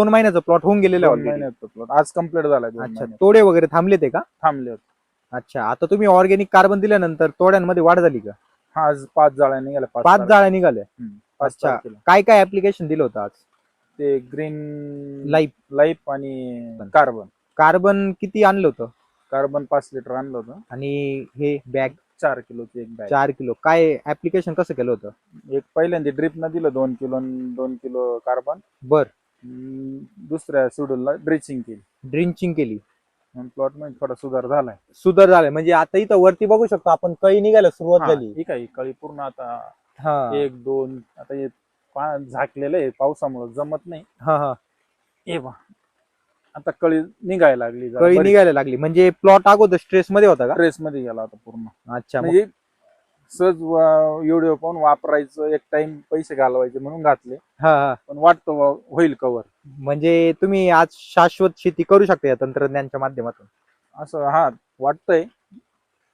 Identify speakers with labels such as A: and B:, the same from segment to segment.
A: दोन महिन्याचा प्लॉट होऊन गेलेला
B: दोन
A: आहे already.
B: महिन्यात प्लॉट आज कंप्लीट झालाय दोन
A: अच्छा
B: महिन्यात.
A: तोडे वगैरे थांबले ते का?
B: थांबले होते.
A: अच्छा आता तुम्ही ऑर्गॅनिक कार्बन दिल्यानंतर तोड्यांमध्ये वाढ झाली का?
B: हा आज पाच जाळ्या निघाल्या
A: पाच. जाळ्या निघाल्या?
B: हम्म, पाच
A: अच्छा.
B: तारखेला.
A: काय काय ऍप्लिकेशन दिलं होतं आज?
B: ते ग्रीन
A: लाईफ
B: लाईफ आणि कार्बन
A: कार्बन किती आणलं होतं?
B: कार्बन पाच लिटर आणलं होतं.
A: आणि हे बॅग
B: चार किलोची एक बॅग
A: चार किलो. काय ऍप्लिकेशन कसं केलं होतं?
B: एक पहिल्यांदा ड्रिप न दिलं दोन किलो दोन किलो कार्बन
A: बर.
B: दुसऱ्या शेड्यूलला ड्रिचिंग केली.
A: ड्रिंचिंग केली.
B: प्लॉटमध्ये थोडा सुधार झालाय.
A: सुधार झालाय. म्हणजे आता इथं वरती बघू शकतो आपण कळी निघायला सुरुवात
B: हा,
A: झाली.
B: ठीक आहे. कळी पूर्ण आता
A: हा.
B: एक दोन आता हे पा- झाकलेलं आहे पावसामुळे जमत नाही.
A: हा हा.
B: आता कळी निघायला लागली
A: कळी निघायला लागली. म्हणजे प्लॉट अगोदर स्ट्रेस मध्ये होता का?
B: ट्रेस मध्ये गेला आता पूर्ण.
A: अच्छा मग-
B: म्हणजे सहज व्हिडिओ पाहून वापरायचं एक टाइम पैसे घालवायचे म्हणून घातले.
A: हा हा.
B: पण वाटतं होईल कवर
A: म्हणजे तुम्ही आज शाश्वत शेती करू शकता या तंत्रज्ञानाच्या माध्यमातून.
B: असं हा वाटतंय.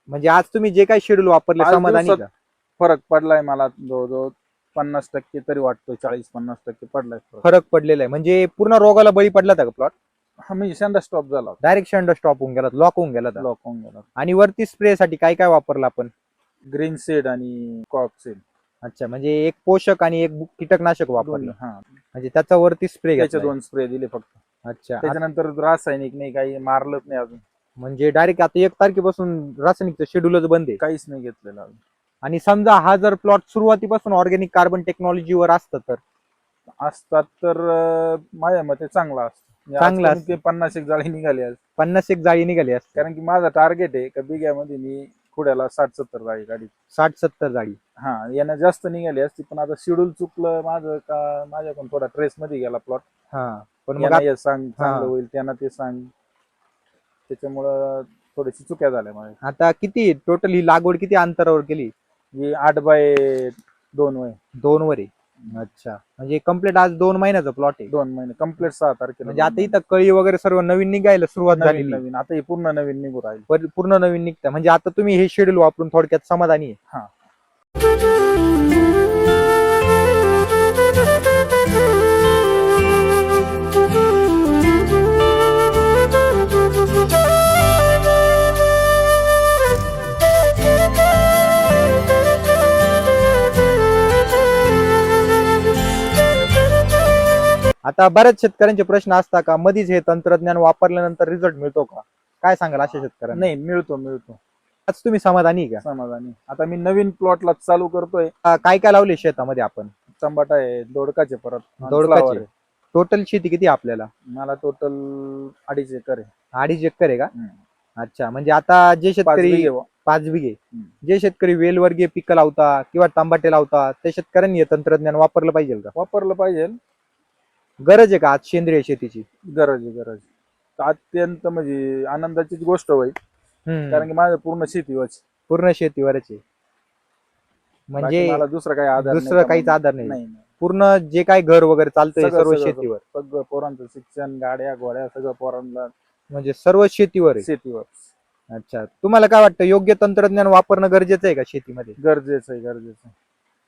A: म्हणजे आज तुम्ही जे काही शेड्यूल वापरले समाधानी
B: दिवसात-
A: का?
B: फरक पडलाय मला जवळजवळ पन्नास टक्के तरी वाटतोय चाळीस पन्नास टक्के पडलाय फरक.
A: फरक पडलेला आहे. म्हणजे पूर्ण रोगाला बळी पडला होता का प्लॉट
B: हा म्हणजे शेंडा स्टॉप झाला
A: डायरेक्ट शंड स्टॉप होऊन गेला लॉक होऊन गेला होता.
B: लॉक होऊन गेला
A: आणि वरती स्प्रे साठी काय काय वापरलं आपण?
B: ग्रीन सीड आणि कॉक सीड.
A: अच्छा म्हणजे एक पोषक आणि एक कीटकनाशक वापरलं.
B: हा.
A: म्हणजे त्याचा वरती स्प्रे
B: त्याचे दोन स्प्रे दिले फक्त.
A: अच्छा.
B: त्याच्यानंतर रासायनिक नाही काही मारलंच नाही अजून.
A: म्हणजे डायरेक्ट आता एक तारखेपासून रासायनिकचं शेड्यूलच बंद आहे.
B: काहीच नाही घेतलेलं अजून.
A: आणि समजा हा जर प्लॉट सुरुवातीपासून ऑर्गॅनिक कार्बन टेक्नॉलॉजीवर असतं तर?
B: असतात तर अं, माझ्या मते चांगला असतो.
A: चांगला
B: पन्नास एक जाळी निघाली आज.
A: पन्नास एक जाळी निघाली असते.
B: कारण की माझा टार्गेट आहे का बिग्यामध्ये मी खुड्याला साठ सत्तर जाळी गाडी.
A: साठ सत्तर जाळी
B: हा यानं जास्त निघाली असती पण आता शेड्यूल चुकलं माझं का माझ्याकडून थोडा ट्रेस मध्ये गेला प्लॉट
A: हा पण मग
B: यांना
A: आता-
B: हे सांग चांगलं. होईल त्यांना ते सांग. त्याच्यामुळं थोडीशी चुक्या झाल्या माझ्या.
A: आता किती टोटल ही लागवड किती अंतरावर केली?
B: ही आठ बाय दोन वय.
A: दोन वर आहे. अच्छा. म्हणजे कंप्लीट आज दोन महिन्याचा प्लॉट आहे.
B: दोन महिने. कंप्लीट सहा तारखेला
A: म्हणजे आता इथं कळी वगैरे सर्व नवीन निघायला सुरुवात
B: नवीन
A: झालेली
B: नवीन. आता हे पूर्ण नवीन निघू राहील.
A: पर- पूर्ण नवीन निघतं म्हणजे आता तुम्ही हे शेड्यूल वापरून थोडक्यात समाधानी आहे.
B: हा.
A: आता बऱ्याच शेतकऱ्यांचे प्रश्न असतात का? मधीच हे तंत्रज्ञान वापरल्यानंतर रिझल्ट मिळतो का? काय सांगाल अशा शेतकऱ्यांना?
B: नाही मिळतो मिळतो.
A: आज तुम्ही समाधानी आहे
B: समाधानी. आता मी नवीन प्लॉटला चालू करतोय.
A: का काय काय लावले शेतामध्ये आपण?
B: टमाटा आहे दोडकाचे परत.
A: दोडकाचे.
B: flower आहे.
A: टोटल शेती किती आहे आपल्याला?
B: मला टोटल अडीच एकर आहे.
A: अडीच एकर आहे का?
B: हम्म.
A: अच्छा म्हणजे आता जे
B: पाच
A: शेतकरी
B: बिघे व-
A: पाच बिघे.
B: हम्म.
A: जे शेतकरी वेलवर्गीय पिकं लावता किंवा टमाटे लावता त्या शेतकऱ्यांनी हे तंत्रज्ञान वापरलं पाहिजे का?
B: वापरलं पाहिजे.
A: गरज आहे का आज सेंद्रिय शेतीची?
B: गरज आहे गरज आहे. अत्यंत म्हणजे आनंदाचीच गोष्ट होईल. कारण की माझं पूर्ण शेतीवरच
A: पूर्ण शेतीवरच आहे. म्हणजे
B: मला दुसरं काही आधार नाही
A: दुसरं
B: का
A: काहीच
B: मग-
A: आधार नाही. पूर्ण जे काही घर वगैरे चालतंय
B: सगळं-
A: सर्व
B: सगळं-
A: शेतीवर.
B: सगळं पोरांचं शिक्षण गाड्या घोड्या सगळं पोरांना
A: म्हणजे सर्व शेतीवर आहे.
B: शेतीवर
A: अच्छा. तुम्हाला काय वाटतं योग्य तंत्रज्ञान वापरणं गरजेचं आहे का शेतीमध्ये?
B: गरजेचं आहे गरजेचं आहे.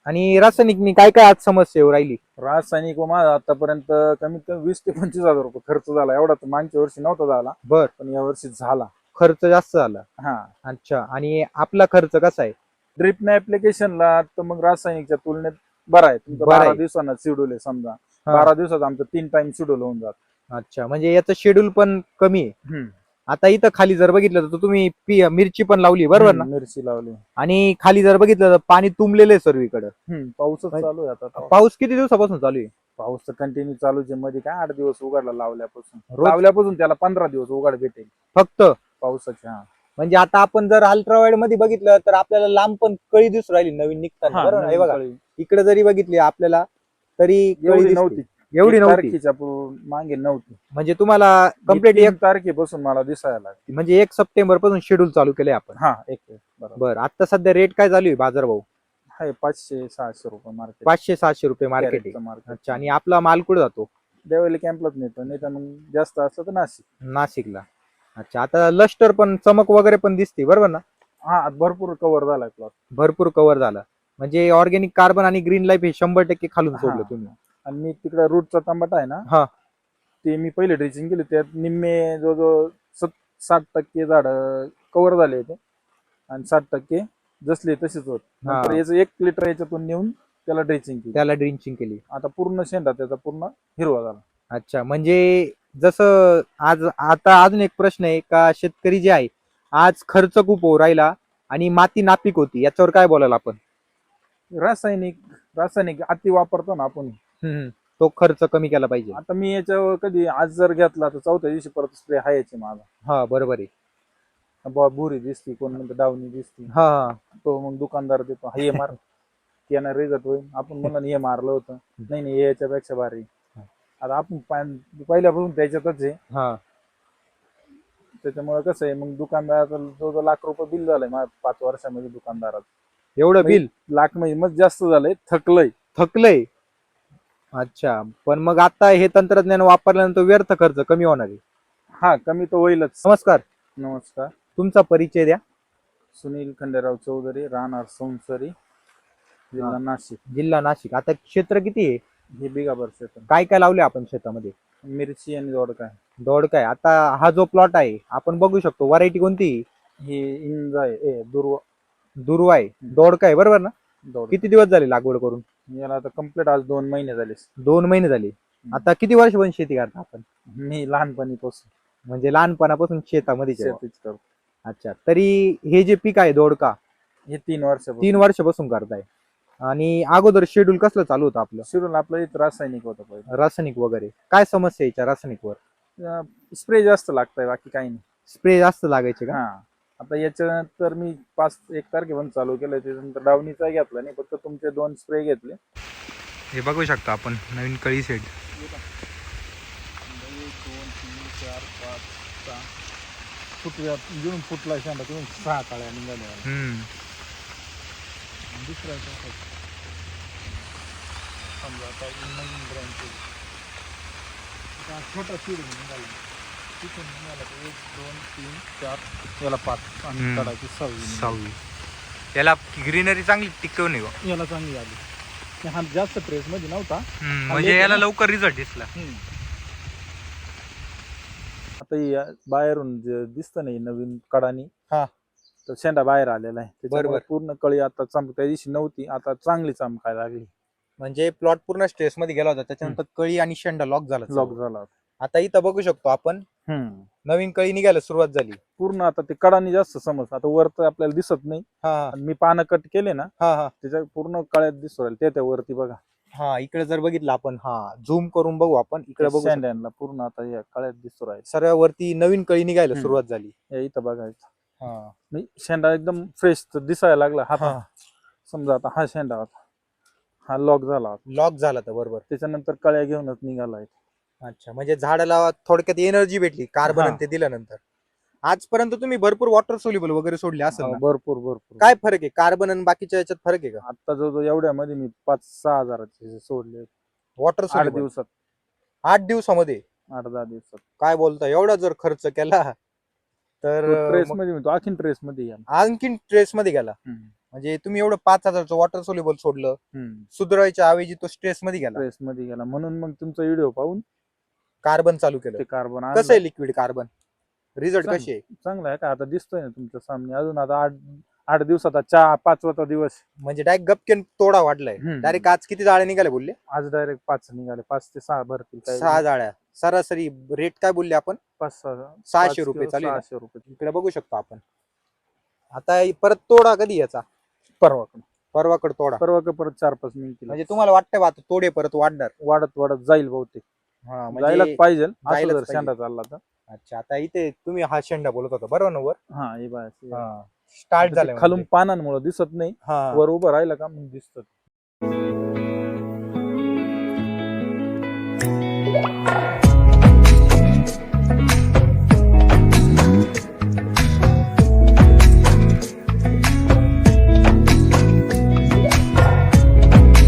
A: आणि रासायनिक काय काय आज समस्या येऊ राहिली?
B: रासायनिक व माझा आतापर्यंत कमीत कमी वीस ते पंचवीस हजार रुपये खर्च झाला. एवढा तर मागच्या वर्षी नव्हता झाला.
A: बर.
B: पण या वर्षी झाला.
A: खर्च जास्त झाला.
B: हा.
A: अच्छा. आणि आपला खर्च कसा आहे?
B: ड्रिपने ऍप्लिकेशनला तर मग रासायनिकच्या तुलनेत बरं आहे. तुमचं
A: बरं
B: बारा
A: आहे.
B: दिवसांना शेड्यूल आहे समजा.
A: हा.
B: बारा दिवसात आमचं तीन टाइम शेड्यूल होऊन जात.
A: अच्छा. म्हणजे याचं शेड्यूल पण कमी आहे. आता इथं खाली जर बघितलं तर तुम्ही पी- मिरची पण लावली बरोबर ना?
B: मिरची लावली.
A: आणि खाली जर बघितलं तर पाणी तुंबलेलं आहे सर्वीकडे.
B: पाऊसच
A: म्हणजे-
B: चालू आहे आता
A: पाऊस किती दिवसापासून चालू आहे?
B: पाऊस तर कंटिन्यू चालूच आहे. मध्ये काय आठ दिवस उघडला लावल्यापासून.
A: रोज?
B: लावल्यापासून त्याला पंधरा दिवस उघड भेटेल.
A: फक्त?
B: पावसाच्या हा.
A: म्हणजे आता आपण जर अल्ट्रावाईडमध्ये बघितलं तर आपल्याला लांब पण कळी दिसू राहिली नवीन निघताना बरोबर ना? हे बघा. इकडे जरी बघितली आपल्याला तरी कळी दिसते.
B: नव्हती.
A: एवढी नव्हती.
B: तारखेच्या पू- मागे नव्हती.
A: म्हणजे तुम्हाला
B: कंप्लीट
A: कंप्लीट
B: एक तारखेपासून मला दिसायला लागली.
A: म्हणजे एक सप्टेंबरपासून शेड्यूल चालू केलंय आपण.
B: हा एक एक, बरोबर.
A: बरं आता सध्या रेट काय चालू आहे बाजार भाऊ?
B: आहे पाचशे सहाशे रुपये मार्केट
A: पाचशे सहाशे रुपये मार्केट आहे.
B: मार्केट
A: अच्छा आणि आपला माल कुठे जातो?
B: देवली कॅम्पलाच नेतो नाही तर मग जास्त असलं तर नाशिक.
A: नाशिकला. अच्छा आता लष्टर पण चमक वगैरे पण दिसते बरोबर ना?
B: हा भरपूर कव्हर झालाय प्लॉट
A: भरपूर कव्हर झाला. म्हणजे ऑर्गॅनिक कार्बन आणि ग्रीन लाईफ हे शंभर टक्के खालून. सोडलं तुम्ही.
B: आणि मी तिकडे रूटचा टमाटा आहे ना
A: हा.
B: ते मी पहिले ड्रेसिंग केले. त्यात निम्मे जवळजवळ सत साठ टक्के झाड कव्हर झाले होते. आणि साठ टक्के जसले तसेच होत.
A: हा.
B: नंतर याचं एक लिटर याच्यातून नेऊन त्याला ड्रेसिंग केली.
A: त्याला ड्रिंचिंग केली.
B: आता पूर्ण शेंडा त्याचा पूर्ण हिरवा झाला.
A: अच्छा म्हणजे जसं आज आता अजून एक प्रश्न आहे का शेतकरी जे आहे आज खर्च खूप हो राहिला आणि माती नापीक होती. याच्यावर काय बोलायला आपण?
B: रासायनिक रासायनिक अति वापरतो ना आपण.
A: तो खर्च कमी केला पाहिजे.
B: आता मी याच्यावर कधी आज जर घेतला तर चौथ्या दिवशी परत स्प्रे हायचे माझा
A: हा बरोबर आहे.
B: बुवा बुरी दिसती कोण म्हणतं डावणी दिसती.
A: हा हा.
B: तो मग दुकानदार देतो हे मार. त्यानं रिझल्ट होईल. आपण म्हणलं हे मारलं होतं. नाही नाही हे याच्यापेक्षा भारी. आता आपण पहिल्यापासून त्याच्यातच आहे.
A: हा.
B: त्याच्यामुळे कसं आहे मग दुकानदाराचं जो लाख रुपये बिल झालंय माझ्या पाच वर्षामध्ये दुकानदारात
A: एवढं बिल?
B: लाख म्हणजे मग जास्त झालंय थकलंय.
A: थकलंय? अच्छा. पण मग आता हे तंत्रज्ञान वापरल्यानंतर व्यर्थ खर्च कमी होणार आहे.
B: हा कमी तर होईलच.
A: नमस्कार.
B: नमस्कार.
A: तुमचा परिचय द्या.
B: सुनील खंडेराव चौधरी राहणार संसरी जिल्हा नाशिक.
A: जिल्हा नाशिक. आता क्षेत्र किती आहे?
B: हे बिगाबर क्षेत्र.
A: काय काय लावले आपण शेतामध्ये?
B: मिरची आणि दोडका
A: दोड काय आता हा जो प्लॉट आहे आपण बघू शकतो. व्हरायटी कोणती?
B: हे इंज आहे ए दुर्व.
A: दुर्वा आहे. काय बरोबर ना?
B: दोड
A: किती दिवस झाले लागवड करून?
B: याला आता कंप्लीट आज दोन महिने झाले.
A: दोन महिने झाले. आता किती वर्षापासून शेती करता आपण?
B: मी लहानपणीपासून.
A: म्हणजे लहानपणापासून शेतामध्ये
B: शेतीच करतो.
A: अच्छा तरी हे जे पीक आहे दोडका
B: हे तीन वर्षापासून.
A: तीन वर्षापासून करताय. आणि अगोदर शेड्यूल कसलं चालू होतं आपलं?
B: शिरूर आपलं इथं रासायनिक होतं पहिले.
A: रासायनिक वगैरे. काय समस्या यायच्या रासायनिकवर?
B: स्प्रे जास्त लागतंय बाकी काही नाही.
A: स्प्रे जास्त लागायचे का?
B: हा. आता याच्यानंतर मी पाच एक तारखेपर्यंत चालू केलं त्याच्यानंतर डावणीचा घेतला नाही फक्त तुमचे दोन स्प्रे घेतले.
A: हे बघू शकता आपण नवीन कळी सेट
B: एक दोन तीन चार पाच सहा फुटव्या घेऊन फुटला शेंडा तुम्ही सहा काळ्या निघाल्या. दुसरा? समजा आता नवीन ब्रँच छोटा सीड निघाला. तिथून एक दोन तीन चार याला पाच आणि
A: हम्म.
B: काढायची सहावी.
A: सहावी. याला ग्रीनरी चांगली टिकवून आहे
B: याला चांगली आली. हा जास्त प्रेस मध्ये नव्हता.
A: म्हणजे याला लवकर रिझल्ट दिसला.
B: आता हे बाहेरून जे दिसतं नाही नवीन कडानी
A: हा.
B: तर शेंडा बाहेर आलेला आहे. त्याच्यामुळे
A: बरोबर.
B: पूर्ण कळी आता चमक त्या दिवशी नव्हती. आता चांगली चमकायला लागली.
A: म्हणजे प्लॉट पूर्ण स्ट्रेस मध्ये गेला होता. त्याच्यानंतर कळी आणि शेंडा लॉक झाला.
B: लॉक झाला
A: आता इथं बघू शकतो आपण.
B: हम्म.
A: नवीन कळी निघायला सुरुवात झाली.
B: पूर्ण आता ते कडानी जास्त समज. आता वर तर आपल्याला दिसत नाही.
A: हा
B: आणि मी पानं कट केले ना
A: हा हा.
B: त्याच्या पूर्ण कळ्यात दिसू राहिले. ते त्या वरती बघा.
A: हा इकडे जर बघितलं आपण हा. झूम करून बघू आपण. इकडे बघू शकतो.
B: पूर्ण आता या कळ्यात दिसू राहिले.
A: सर्व वरती नवीन कळी निघायला
B: हम्म.
A: सुरुवात झाली.
B: या इथं बघायचं
A: हा.
B: मी शेंडा एकदम फ्रेश दिसायला लागला. हा
A: हा.
B: समजा आता हा शेंडा होता. हा लॉक झाला होता.
A: लॉक झाला तर बरोबर.
B: त्याच्यानंतर कळ्या घेऊनच निघाला आहे
A: अच्छा म्हणजे झाडाला थोडक्यात एनर्जी भेटली कार्बन
B: हा.
A: ते दिल्यानंतर. आजपर्यंत तुम्ही भरपूर वॉटर सोल्युबल वगैरे सोडले असेल ना?
B: भरपूर भरपूर.
A: काय फरक आहे? कार्बन आणि बाकीच्या याच्यात फरक आहे का?
B: आता जो जो एवढ्यामध्ये मी पाच सहा हजाराचे सोडले.
A: वॉटर
B: आठ
A: सोल्युबल
B: दिवसात.
A: आठ दिवसामध्ये?
B: आठ दहा दिवसात.
A: काय बोलता एवढा जर खर्च केला तर
B: ट्रेस
A: मग
B: मध्ये म्हणतो आणखीन ट्रेस मध्ये या.
A: आणखीन ट्रेस मध्ये गेला.
B: हम्म.
A: म्हणजे तुम्ही एवढं पाच हजारचं वॉटर सोल्युबल सोडलं. सुधारायच्या ऐवजी तो स्ट्रेस मध्ये गेला.
B: ट्रेस मध्ये गेला. म्हणून मग तुमचा व्हिडिओ पाहून
A: कार्बन चालू केलं.
B: ते कार्बन
A: कसं आहे लिक्विड कार्बन रिझल्ट. कशी आहे?
B: चांगलं आहे का? आता दिसतोय ना तुमच्या सामने. अजून आता आठ आठ दिवसाचा चहा पाचवाचा दिवस.
A: म्हणजे डायरेक्ट गपकेन तोडा वाढलाय.
B: हम्म.
A: डायरेक्ट आज किती जाळे निघाले बोलले?
B: आज डायरेक्ट पाच निघाले. पाच ते सहा भरतील
A: सहा जाळ्या. सरासरी रेट काय बोलले आपण?
B: पाच सहा
A: सहाशे रुपये चालू आहे ना?
B: सहाशे रुपये.
A: इकडे बघू शकतो आपण. आता परत तोडा कधी याचा?
B: परवा
A: परवाकडे तोडा.
B: परवा का परत चार पाच निघतील.
A: म्हणजे तुम्हाला वाटतं बा आता तोडे परत वाढणार.
B: वाढत वाढत जाईल बहुतेक.
A: हा
B: जायलाच
A: म्हणजे
B: पाहिजे. असं
A: जायलाच
B: जर
A: पाहिजे.
B: शेंडा चालला तर.
A: अच्छा आता इथे तुम्ही हा शेंडा बोलत होता बरोबर ना वर?
B: हा हे
A: स्टार्ट झालं
B: खालून पानांमुळे दिसत नाही.
A: हा.
B: वर उभं राहिलं का मग दिसत.